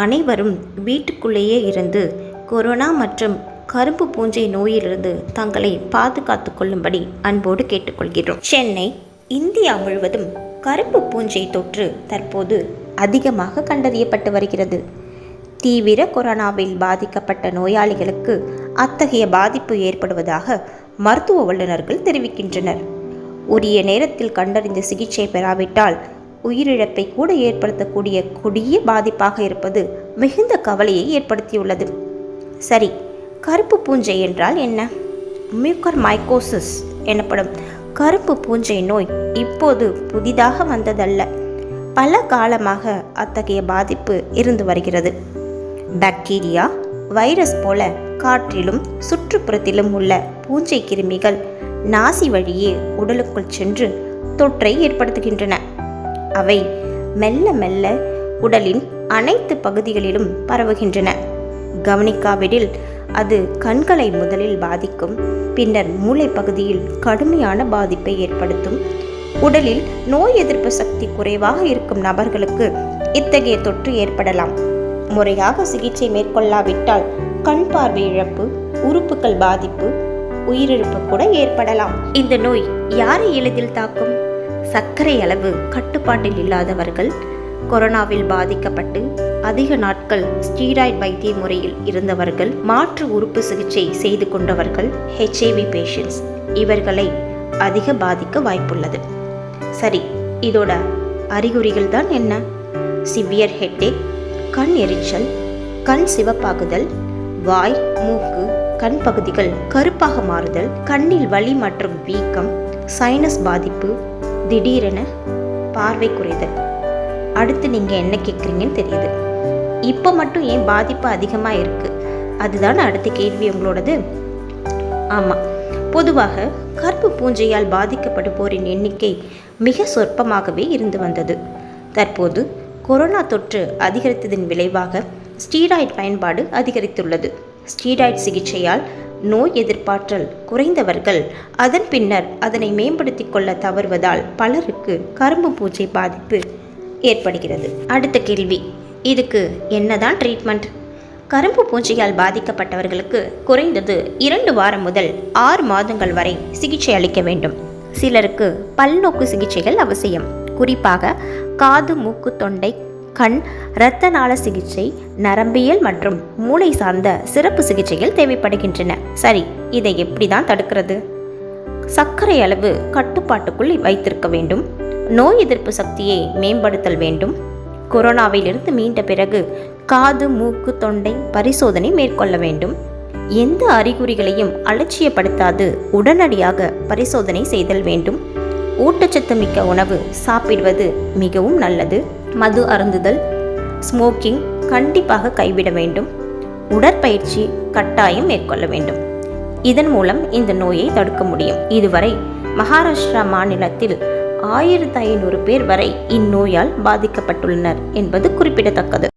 அனைவரும் வீட்டுக்குள்ளேயே இருந்து கொரோனா மற்றும் கரும்பு பூஞ்சை நோயிலிருந்து தங்களை பாதுகாத்து கொள்ளும்படி அன்போடு கேட்டுக்கொள்கிறோம். சென்னை இந்தியா முழுவதும் கரும்பு பூஞ்சை தொற்று தற்போது அதிகமாக கண்டறியப்பட்டு வருகிறது. தீவிர கொரோனாவில் பாதிக்கப்பட்ட நோயாளிகளுக்கு அத்தகைய பாதிப்பு ஏற்படுவதாக மருத்துவ வல்லுநர்கள் தெரிவிக்கின்றனர். உரிய நேரத்தில் கண்டறிந்து சிகிச்சை பெறாவிட்டால் உயிரிழப்பை கூட ஏற்படுத்தக்கூடிய கொடிய பாதிப்பாக இருப்பது மிகுந்த கவலையை ஏற்படுத்தியுள்ளது. சரி கருப்பு பூஞ்சை என்றால் என்ன? மியூக்கர் மைக்கோசிஸ் எனப்படும் கருப்பு பூஞ்சை நோய் இப்போது புதிதாக வந்ததல்ல. பல காலமாக அத்தகைய பாதிப்பு இருந்து வருகிறது. பாக்டீரியா வைரஸ் போல காற்றிலும் சுற்றுப்புறத்திலும் உள்ள பூஞ்சை கிருமிகள் நாசி வழியே உடலுக்குள் சென்று தொற்றை ஏற்படுத்துகின்றன. அவை மெல்ல மெல்ல உடலின் அனைத்து பகுதிகளிலும் பரவுகின்றன. கவனிக்காவிடில் அது கண்களை முதலில் பாதிக்கும் பின்னர் மூளை பகுதியில் கடுமையான பாதிப்பை ஏற்படுத்தும். உடலில் நோய் எதிர்ப்பு சக்தி குறைவாக இருக்கும் நபர்களுக்கு இத்தகைய தொற்று ஏற்படலாம். முறையாக சிகிச்சை மேற்கொள்ளாவிட்டால் கண் பார்வை இழப்பு உறுப்புகள் பாதிப்பு உயிரிழப்பு கூட ஏற்படலாம். இந்த நோய் யாரை எளிதில் தாக்கும்? சர்க்கரை அளவு கட்டுப்பாட்டில் இல்லாதவர்கள் கொரோனாவில் பாதிக்கப்பட்டு அதிக நாட்கள் ஸ்டீராய்ட் வைத்திய முறையில் இருந்தவர்கள் மாற்று உறுப்பு சிகிச்சை செய்து கொண்டவர்கள் ஹெச்ஐவி பேஷண்ட்ஸ் இவர்களை அதிக பாதிக்க வாய்ப்புள்ளது. சரி இதோட அறிகுறிகள் தான் என்ன? சிவியர் ஹெட்டேக் கண் எரிச்சல் கண் சிவப்பாகுதல் வாய் மூக்கு கண் பகுதிகள் கருப்பாக மாறுதல் கண்ணில் வலி மற்றும் வீக்கம் சைனஸ் பாதிப்பு திடீரென பார்வை குறைதல் அடுத்து நீங்கள் என்ன கேட்குறீங்கன்னு தெரியுது. இப்போ மட்டும் ஏன் பாதிப்பு அதிகமாக இருக்குது அதுதான் அடுத்த கேள்வி உங்களோடது. ஆமாம் பொதுவாக கருப்பு பூஞ்சையால் பாதிக்கப்படுவோரின் எண்ணிக்கை மிக சொற்பமாகவே இருந்து வந்தது. தற்போது கொரோனா தொற்று அதிகரித்ததன் விளைவாக ஸ்டீராய்டு பயன்பாடு அதிகரித்துள்ளது. ஸ்டீராய்டு சிகிச்சையால் நோய் எதிர்ப்பாற்றல் குறைந்தவர்கள். அதன் பின்னர் அதனை மேம்படுத்தி கொள்ள தவறுவதால் பலருக்கு கரும்பு பூஞ்சை பாதிப்பு ஏற்படுகிறது. அடுத்த கேள்வி இதுக்கு என்னதான் ட்ரீட்மெண்ட் கரும்பு பூஞ்சையால் பாதிக்கப்பட்டவர்களுக்கு குறைந்தது இரண்டு வாரம் முதல் ஆறு மாதங்கள் வரை சிகிச்சை அளிக்க வேண்டும். சிலருக்கு பல்நோக்கு சிகிச்சைகள் அவசியம். குறிப்பாக காது மூக்கு தொண்டை கண் இரத்த நாள சிகிச்சை நரம்பியல் மற்றும் மூளை சார்ந்த சிறப்பு சிகிச்சைகள் தேவைப்படுகின்றன. சரி இதை எப்படி தான் தடுக்கிறது? சர்க்கரை அளவு கட்டுப்பாட்டுக்குள் வைத்திருக்க வேண்டும். நோய் எதிர்ப்பு சக்தியை மேம்படுத்தல் வேண்டும். கொரோனாவிலிருந்து மீண்ட பிறகு காது மூக்கு தொண்டை பரிசோதனை மேற்கொள்ள வேண்டும். எந்த அறிகுறிகளையும் அலட்சியப்படுத்தாது உடனடியாக பரிசோதனை செய்தல் வேண்டும். ஊட்டச்சத்து மிக்க உணவு சாப்பிடுவது மிகவும் நல்லது. மது அருந்துதல் ஸ்மோக்கிங் கண்டிப்பாக கைவிட வேண்டும். உடற்பயிற்சி கட்டாயம் மேற்கொள்ள வேண்டும். இதன் மூலம் இந்த நோயை தடுக்க முடியும். இதுவரை மகாராஷ்டிரா மாநிலத்தில் ஆயிரத்து ஐநூறு பேர் வரை இந்நோயால் பாதிக்கப்பட்டுள்ளனர் என்பது குறிப்பிடத்தக்கது.